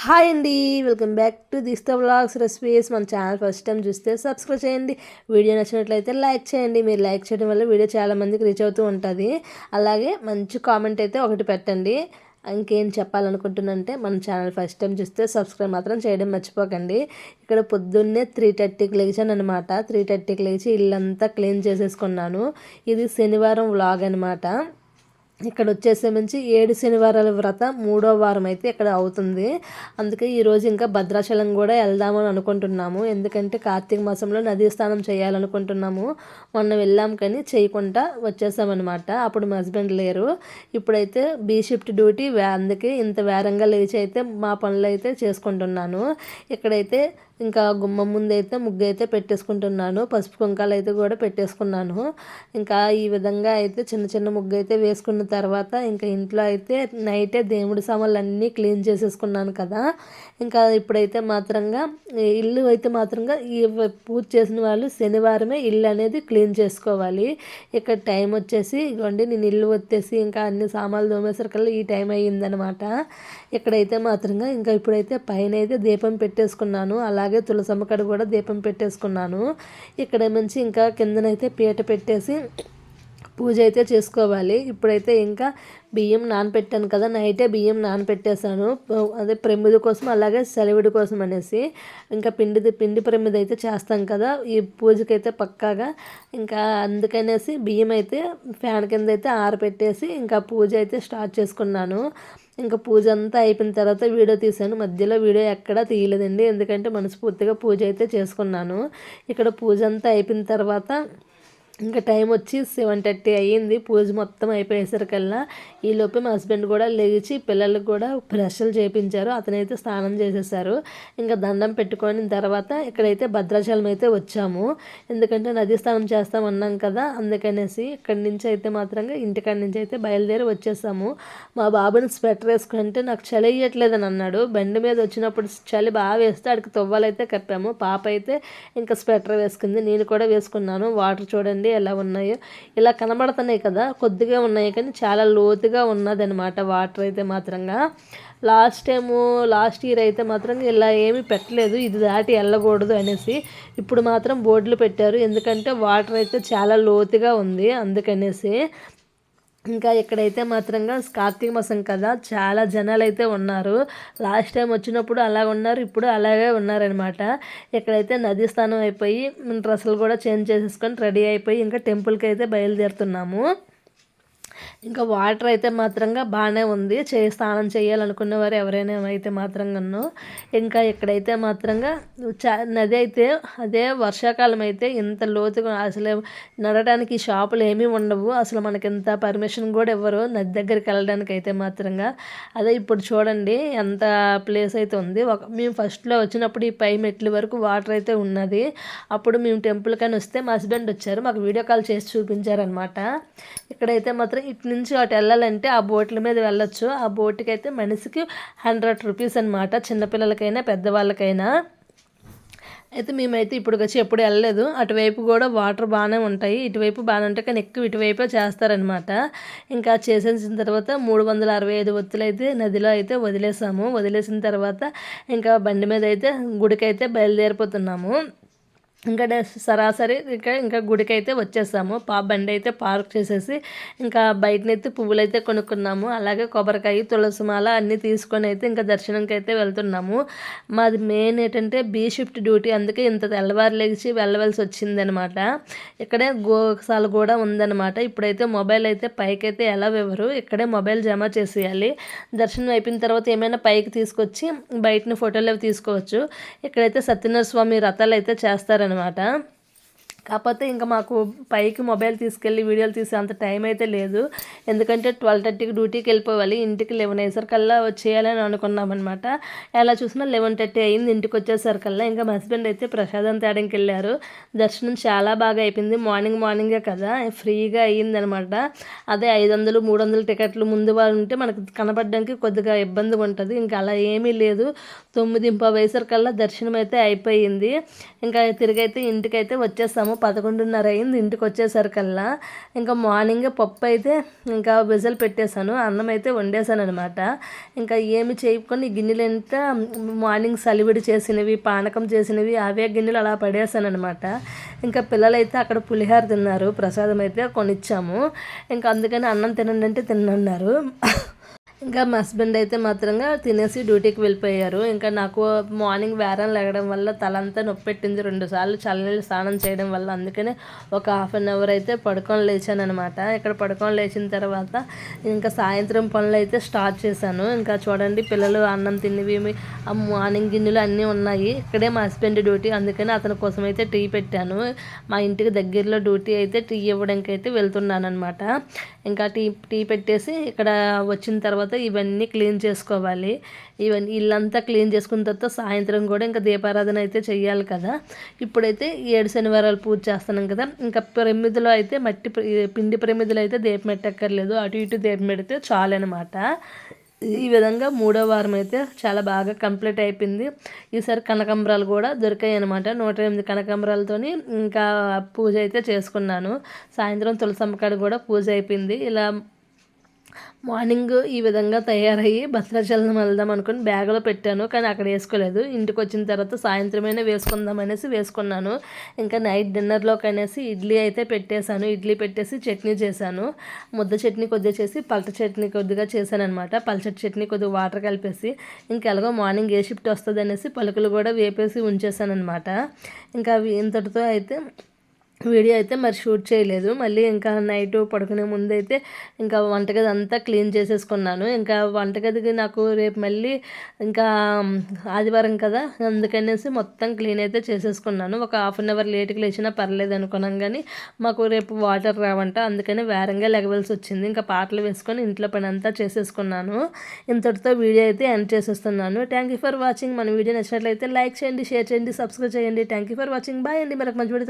Hi అండి welcome back to this blogs vlogs recipes. మన channel first time చూస్తే subscribe చేయండి. వీడియో నచ్చినట్లయితే లైక్ చేయండి. మీరు లైక్ చేయడం వల్ల వీడియో చాలామందికి రీచ్ అవుతూ ఉంటుంది. అలాగే మంచి కామెంట్ అయితే ఒకటి పెట్టండి. ఇంకేం చెప్పాలనుకుంటున్నంటే మన ఛానల్ ఫస్ట్ టైం చూస్తే సబ్స్క్రైబ్ మాత్రం చేయడం మర్చిపోకండి. ఇక్కడ పొద్దున్నే త్రీ థర్టీకి లేచాను అనమాట త్రీ థర్టీకి లేచి ఇల్లంతా క్లీన్ చేసేసుకున్నాను. ఇది శనివారం వ్లాగ్ అనమాట ఇక్కడ వచ్చేసే నుంచి ఏడు శనివారాల వ్రత మూడో వారం అయితే ఇక్కడ అవుతుంది. అందుకే ఈరోజు ఇంకా భద్రాచలం కూడా వెళ్దామని అనుకుంటున్నాము. ఎందుకంటే కార్తీక మాసంలో నదీ స్నానం చేయాలనుకుంటున్నాము. మొన్న వెళ్ళాం కానీ చేయకుండా వచ్చేసామన్నమాట. అప్పుడు మా హస్బెండ్ లేరు. ఇప్పుడైతే బీ షిఫ్ట్ డ్యూటీ. అందుకే ఇంత వేరంగా లేచి అయితే మా పనులు అయితే చేసుకుంటున్నాను. ఇక్కడైతే ఇంకా గుమ్మం ముందు అయితే ముగ్గు అయితే పెట్టేసుకుంటున్నాను. పసుపు కుంకాలు అయితే కూడా పెట్టేసుకున్నాను. ఇంకా ఈ విధంగా అయితే చిన్న చిన్న ముగ్గు అయితే వేసుకున్న తర్వాత ఇంకా ఇంట్లో అయితే నైటే దేవుడి సామాన్లు అన్నీ క్లీన్ చేసేసుకున్నాను కదా. ఇంకా ఇప్పుడైతే మాత్రంగా ఇల్లు అయితే మాత్రంగా ఈ పూజ చేసిన వాళ్ళు శనివారమే ఇల్లు అనేది క్లీన్ చేసుకోవాలి. ఇక్కడ టైం వచ్చేసి ఇవ్వండి నేను ఇల్లు వచ్చేసి ఇంకా అన్ని సామాన్లు దోమేసరికల్లా ఈ టైం అయ్యిందనమాట ఇక్కడైతే మాత్రంగా ఇంకా ఇప్పుడైతే పైన అయితే దీపం పెట్టేసుకున్నాను. అలా అలాగే తులసమ్మ కడ కూడా దీపం పెట్టేసుకున్నాను. ఇక్కడ నుంచి ఇంకా కిందనైతే పీట పెట్టేసి పూజ అయితే చేసుకోవాలి. ఇప్పుడైతే ఇంకా బియ్యం నానపెట్టాను కదా నైటే బియ్యం నానపెట్టేశాను. అదే ప్రమిది కోసం అలాగే సెలవిడి కోసం అనేసి ఇంకా పిండి పిండి ప్రమిది అయితే చేస్తాం కదా ఈ పూజకైతే పక్కాగా. ఇంకా అందుకనేసి బియ్యం అయితే ఫ్యాన్ కింద అయితే ఆరపెట్టేసి ఇంకా పూజ అయితే స్టార్ట్ చేసుకున్నాను. ఇంకా పూజ అంతా అయిపోయిన తర్వాత వీడియో తీశాను. మధ్యలో వీడియో ఎక్కడా తీయలేదండి. ఎందుకంటే మనస్ఫూర్తిగా పూజ అయితే చేసుకున్నాను. ఇక్కడ పూజ అంతా అయిపోయిన తర్వాత ఇంకా టైం వచ్చి సెవెన్ థర్టీ అయ్యింది. పూజ మొత్తం అయిపోయేసరికల్లా ఈలోపే మా హస్బెండ్ కూడా లేచి పిల్లలకు కూడా బ్రష్లు చేయించారు అతనైతే స్నానం చేసేసారు. ఇంకా దండం పెట్టుకొని తర్వాత ఇక్కడైతే భద్రాచలం అయితే వచ్చాము. ఎందుకంటే నది స్నానం చేస్తామన్నాం కదా అందుకనేసి ఇక్కడి నుంచి అయితే మాత్రంగా ఇంటికాడి నుంచి అయితే బయలుదేరి వచ్చేసాము. మా బాబుని స్వెటర్ వేసుకుంటే నాకు చలి వేయట్లేదని అన్నాడు. బండి మీద వచ్చినప్పుడు చలి బాగా వేస్తే అక్కడికి తొవ్వాలైతే కప్పాము. పాప అయితే ఇంకా స్వెటర్ వేసుకుంది. నేను కూడా వేసుకున్నాను. వాటర్ చూడండి చూడండి ఎలా ఉన్నాయో ఇలా కనబడుతున్నాయి కదా కొద్దిగా ఉన్నాయి కానీ చాలా లోతుగా ఉన్నదనమాట వాటర్ అయితే మాత్రంగా. లాస్ట్ టైము లాస్ట్ ఇయర్ అయితే మాత్రం ఇలా ఏమీ పెట్టలేదు ఇది దాటి వెళ్ళకూడదు అనేసి ఇప్పుడు మాత్రం బోర్డులు పెట్టారు. ఎందుకంటే వాటర్ అయితే చాలా లోతుగా ఉంది అందుకనేసి. ఇంకా ఇక్కడైతే మాత్రంగా కార్తీక మాసం కదా చాలా జనాలు అయితే ఉన్నారు. లాస్ట్ టైం వచ్చినప్పుడు అలా ఉన్నారు ఇప్పుడు అలాగే ఉన్నారనమాట ఇక్కడైతే నది స్నానం అయిపోయి డ్రెస్సులు కూడా చేంజ్ చేసేసుకొని రెడీ అయిపోయి ఇంకా టెంపుల్కి అయితే బయలుదేరుతున్నాము. ఇంకా వాటర్ అయితే మాత్రంగా బాగానే ఉంది. చే స్నానం చేయాలనుకున్న వారు ఎవరైనా అయితే మాత్రంగాను ఇంకా ఇక్కడైతే మాత్రంగా చా నది అయితే అదే వర్షాకాలం అయితే ఇంత లోతుగా అసలు నడడానికి షాపులు ఏమీ ఉండవు. అసలు మనకి ఇంత పర్మిషన్ కూడా ఇవ్వరు. నది దగ్గరికి వెళ్ళడానికి అయితే మాత్రంగా. అదే ఇప్పుడు చూడండి ఎంత ప్లేస్ అయితే ఉంది. ఒక మేము ఫస్ట్లో వచ్చినప్పుడు ఈ పై మెట్ల వరకు వాటర్ అయితే ఉన్నది. అప్పుడు మేము టెంపుల్ కానీ వస్తే మా హస్బెండ్ వచ్చారు. మాకు వీడియో కాల్ చేసి చూపించారనమాట ఇక్కడైతే మాత్రం ఇటు నుంచి అటు వెళ్ళాలంటే ఆ బోట్ల మీద వెళ్ళొచ్చు. ఆ బోట్కి అయితే మనిషికి హండ్రెడ్ రూపీస్ అనమాట చిన్నపిల్లలకైనా పెద్దవాళ్ళకైనా. అయితే మేమైతే ఇప్పుడు వచ్చి ఎప్పుడు వెళ్ళలేదు. అటువైపు కూడా వాటర్ బాగానే ఉంటాయి. ఇటువైపు బాగానే ఉంటాయి కానీ ఎక్కువ ఇటువైపే చేస్తారనమాట ఇంకా చేసేసిన తర్వాత మూడు వందల అరవై ఐదు ఒత్తులు అయితే నదిలో అయితే వదిలేసాము. వదిలేసిన తర్వాత ఇంకా బండి మీద అయితే గుడికి అయితే బయలుదేరిపోతున్నాము. ఇంకా సరాసరి ఇంకా ఇంకా గుడికి అయితే వచ్చేసాము. పా బండి అయితే పార్క్ చేసేసి ఇంకా బయటనైతే పువ్వులు అయితే కొనుక్కున్నాము. అలాగే కొబ్బరికాయ తులసి మాల అన్నీ తీసుకొని అయితే ఇంకా దర్శనంకి అయితే వెళ్తున్నాము. మాది మెయిన్ ఏంటంటే బీ షిఫ్ట్ డ్యూటీ. అందుకే ఇంత తెల్లవారు లేచి వెళ్ళవలసి వచ్చిందనమాట. ఇక్కడే గోసాల కూడా ఉందన్నమాట ఇప్పుడైతే మొబైల్ అయితే పైకి అయితే ఎలా ఇవ్వరు ఇక్కడే మొబైల్ జమ చేసేయాలి. దర్శనం అయిపోయిన తర్వాత ఏమైనా పైకి తీసుకొచ్చి బయటని ఫోటోలు తీసుకోవచ్చు. ఇక్కడైతే సత్యనారాయణ స్వామి రథాలు అయితే చేస్తారనమాట. అనమాట కాకపోతే ఇంకా మాకు పైకి మొబైల్ తీసుకెళ్ళి వీడియోలు తీసే అంత టైం అయితే లేదు. ఎందుకంటే ట్వెల్వ్ థర్టీకి డ్యూటీకి వెళ్ళిపోవాలి. ఇంటికి లెవెన్ అయ్యేసరికల్లా వచ్చేయాలని అనుకున్నాం అనమాట ఎలా చూసినా లెవెన్ థర్టీ అయింది. ఇంటికి వచ్చేసరికల్లా ఇంకా మా హస్బెండ్ అయితే ప్రసాదం తేడానికి వెళ్ళారు. దర్శనం చాలా బాగా అయిపోయింది. మార్నింగ్ మార్నింగే కదా. ఫ్రీగా అయ్యిందనమాట అదే ఐదు వందలు మూడు వందలు టికెట్లు ముందు వాళ్ళు ఉంటే మనకు కనపడడానికి కొద్దిగా ఇబ్బందిగా ఉంటుంది. ఇంకా అలా ఏమీ లేదు. తొమ్మిది వయసరికల్లా దర్శనం అయితే అయిపోయింది. ఇంకా తిరిగైతే ఇంటికైతే వచ్చేసాము. పదకొండున్నర అయింది ఇంటికి వచ్చేసరికల్లా ఇంకా మార్నింగ్ పప్పు అయితే ఇంకా విజల్ పెట్టేశాను అన్నం అయితే వండేశాను అనమాట ఇంకా ఏమి చేయకుండా గిన్నెలు ఎంత మార్నింగ్ సలివిడి చేసినవి పానకం చేసినవి అవే గిన్నెలు అలా పడేసాను అనమాట ఇంకా పిల్లలైతే అక్కడ పులిహార తిన్నారు ప్రసాదం అయితే కొనిచ్చాము. ఇంకా అందుకని అన్నం తినండి అంటే తిన్నన్నారు. ఇంకా మా హస్బెండ్ అయితే మాత్రంగా తినేసి డ్యూటీకి వెళ్ళిపోయారు. ఇంకా నాకు మార్నింగ్ వేరం లేగడం వల్ల తలంతా నొప్పి పెట్టింది రెండుసార్లు చల్లనీళ్ళు స్నానం చేయడం వల్ల అందుకనే ఒక హాఫ్ అన్ అవర్ అయితే పడుకొని లేచాను అనమాట ఇక్కడ పడుకొని లేచిన తర్వాత ఇంకా సాయంత్రం పనులు అయితే స్టార్ట్ చేశాను. ఇంకా చూడండి పిల్లలు అన్నం తిన్నవి ఆ మార్నింగ్ గిన్నెలు అన్నీ ఉన్నాయి. ఇక్కడే మా హస్బెండ్ డ్యూటీ అందుకని అతని కోసం అయితే టీ పెట్టాను. మా ఇంటికి దగ్గరలో డ్యూటీ అయితే టీ ఇవ్వడానికి అయితే వెళ్తున్నాను అనమాట ఇంకా టీ టీ పెట్టేసి ఇక్కడ వచ్చిన తర్వాత తర్వాత ఇవన్నీ క్లీన్ చేసుకోవాలి. ఇవన్నీ ఇల్లంతా క్లీన్ చేసుకున్న తర్వాత సాయంత్రం కూడా ఇంకా దీపారాధన అయితే చేయాలి కదా. ఇప్పుడైతే ఏడు శనివారాలు పూజ చేస్తున్నాం కదా. ఇంకా ప్రమిదిలో అయితే మట్టి పిండి ప్రమిదిలో అయితే దీపం పెట్టక్కర్లేదు. అటు ఇటు దీపం పెడితే చాలన్నమాట ఈ విధంగా మూడో వారం అయితే చాలా బాగా కంప్లీట్ అయిపోయింది. ఈసారి కనకంబరాలు కూడా దొరికాయి అనమాట నూట ఎనిమిది కనకంబరాలతోని ఇంకా పూజ అయితే చేసుకున్నాను. సాయంత్రం తులసమ్మకాడ కూడా పూజ అయిపోయింది. ఇలా మార్నింగ్ ఈ విధంగా తయారయ్యి భద్రాచలం వెళ్దాం అనుకుని బ్యాగ్లో పెట్టాను కానీ అక్కడ వేసుకోలేదు. ఇంటికి వచ్చిన తర్వాత సాయంత్రమైనా వేసుకుందాం అనేసి వేసుకున్నాను. ఇంకా నైట్ డిన్నర్లోకి అనేసి ఇడ్లీ అయితే పెట్టేశాను. ఇడ్లీ పెట్టేసి చట్నీ చేశాను. ముద్ద చట్నీ కొద్దిగా చేసి పల్ట చట్నీ కొద్దిగా చేశాను అనమాట పల్చటి చట్నీ కొద్దిగా వాటర్ కలిపేసి ఇంకా ఎలాగో మార్నింగ్ ఏ షిఫ్ట్ వస్తుంది అనేసి పలుకులు కూడా వేపేసి ఉంచేసాను అనమాట ఇంకా అవి ఇంతటితో అయితే వీడియో అయితే మరి షూట్ చేయలేదు. మళ్ళీ ఇంకా నైట్ పడుకునే ముందు అయితే ఇంకా వంటగది అంతా క్లీన్ చేసేసుకున్నాను. ఇంకా వంటగదికి నాకు రేపు మళ్ళీ ఇంకా ఆదివారం కదా అందుకనేసి మొత్తం క్లీన్ అయితే చేసేసుకున్నాను. ఒక హాఫ్ అన్ అవర్ లేట్కి లేచినా పర్లేదు అనుకున్నాం కానీ మాకు రేపు వాటర్ రావంట. అందుకని వేరంగా లెగవలసి వచ్చింది. ఇంకా పాటలు వేసుకొని ఇంట్లో పని అంతా చేసేసుకున్నాను. ఇంతటితో వీడియో అయితే ఎండ్ చేసేస్తున్నాను. థ్యాంక్ యూ ఫర్ వాచింగ్ మన వీడియో నచ్చినట్లయితే లైక్ చేయండి షేర్ చేయండి సబ్స్క్రైబ్ చేయండి. Thank you for watching bye అండి. మనకు మంచి వీడియో